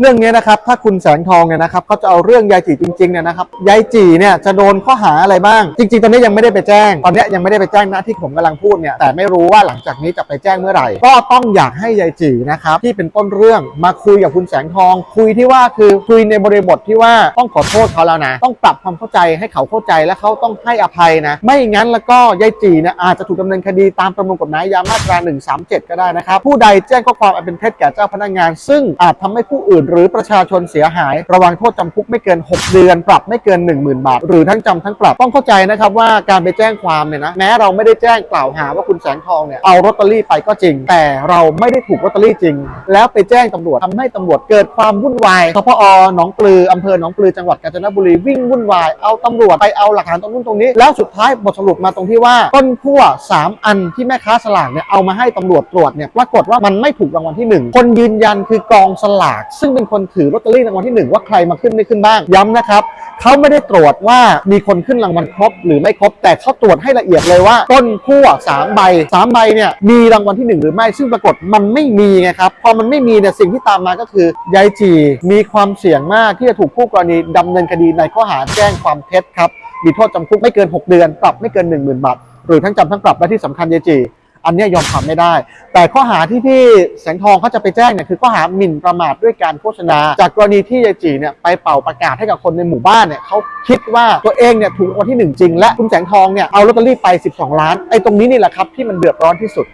เรื่องนี้นะครับถ้าคุณแสงทองเนี่ยนะครับเขาจะเอาเรื่องยายจีจริงๆเนี่ยนะครับยายจีเนี่ยจะโดนข้อหาอะไรบ้าง จริง ๆ ตอนนี้ยังไม่ได้ไปแจ้ง ตอนนี้ยังไม่ได้ไปแจ้งนะที่ผมกำลังพูดเนี่ยแต่ไม่รู้ว่าหลังจากนี้จะไปแจ้งเมื่อไหร่ ก็ต้องอยากให้ยายจีนะครับที่เป็นต้นเรื่องมาคุยกับคุณแสงทอง คุยที่ว่าคือคุยในบริบทที่ว่าต้องขอโทษเขาแล้วนะต้องปรับความเข้าใจให้เขาเข้าใจและเขาต้องให้อภัยนะ ไม่งั้นแล้วก็ยายจีเนี่ยอาจจะถูกดำเนินคดีตามประมวลกฎหมายยามาตรา 137 ก็ได้นะครับผู้ใดแจ้งข้อความอันเป็นเท็จแก่เจ้าพนักงาน ซึ่งอาจทำให้ผู้อื่นหรือประชาชนเสียหาย ระวังโทษจำคุกไม่เกิน 6 เดือน ปรับไม่เกิน 10,000 บาท หรือทั้งจำทั้งปรับต้องเข้าใจนะครับว่าการไปแจ้งความเนี่ยนะแม้เราไม่ได้แจ้งกล่าวหาว่าคุณแสงทองเนี่ยเอาลอตเตอรี่ไปก็จริง แต่เราไม่ได้ถูกลอตเตอรี่จริง แล้วไปแจ้งตำรวจทำให้ตำรวจเกิดความวุ่นวายสพอหนองปลืออำเภอหนองปลือจังหวัดกาญจนบุรีวิ่งวุ่นวายเอาตำรวจไปเอาหลักฐานตรงนู้นตรงนี้ แล้วสุดท้ายบทสรุปมาตรงที่ว่าต้นขั้ว3 อันที่แม่ค้าสลากเนี่ยเอามาให้ตำรวจตรวจเนี่ยปรากฏว่ามันไม่ถูกรางวัลที่หนึ่งคนยืนยันคือกองสลากซึ่งเป็นคนถือลอตเตอรี่รางวัลที่หนึ่งว่าใครมาขึ้นไม่ขึ้นบ้างย้ำนะครับเขาไม่ได้ตรวจว่ามีคนขึ้นรางวัลครบหรือไม่ครบ แต่เขาตรวจให้ละเอียดเลยว่า ต้นขั้ว3ใบ3ใบเนี่ยมีรางวัลที่ 1 หรือไม่ซึ่งปรากฏมันไม่มีไงครับพอมันไม่มีเนี่ยสิ่งที่ตามมาก็คือยายจีมีความเสี่ยงมากที่จะถูกผู้กรณีดำเนินคดีในข้อหาแจ้งความเท็จครับมีโทษจำคุกไม่เกิน 6 เดือน ปรับไม่เกิน 10,000 บาท หรือทั้งจำทั้งปรับและที่สำคัญยายจี อันนี้ยอมความไม่ได้ แต่ข้อหาที่พี่แสงทองเขาจะไปแจ้งเนี่ยคือข้อหาหมิ่นประมาทด้วยการโฆษณา จากกรณีที่ยายจีเนี่ยไปเป่าประกาศให้กับคนในหมู่บ้านเนี่ยเขาคิดว่าตัวเองเนี่ยถูกรางวัลที่หนึ่งจริง และคุณแสงทองเนี่ยเอาลอตเตอรี่ไป 12 ล้านไอ้ตรงนี้นี่แหละครับที่มันเดือดร้อนที่สุด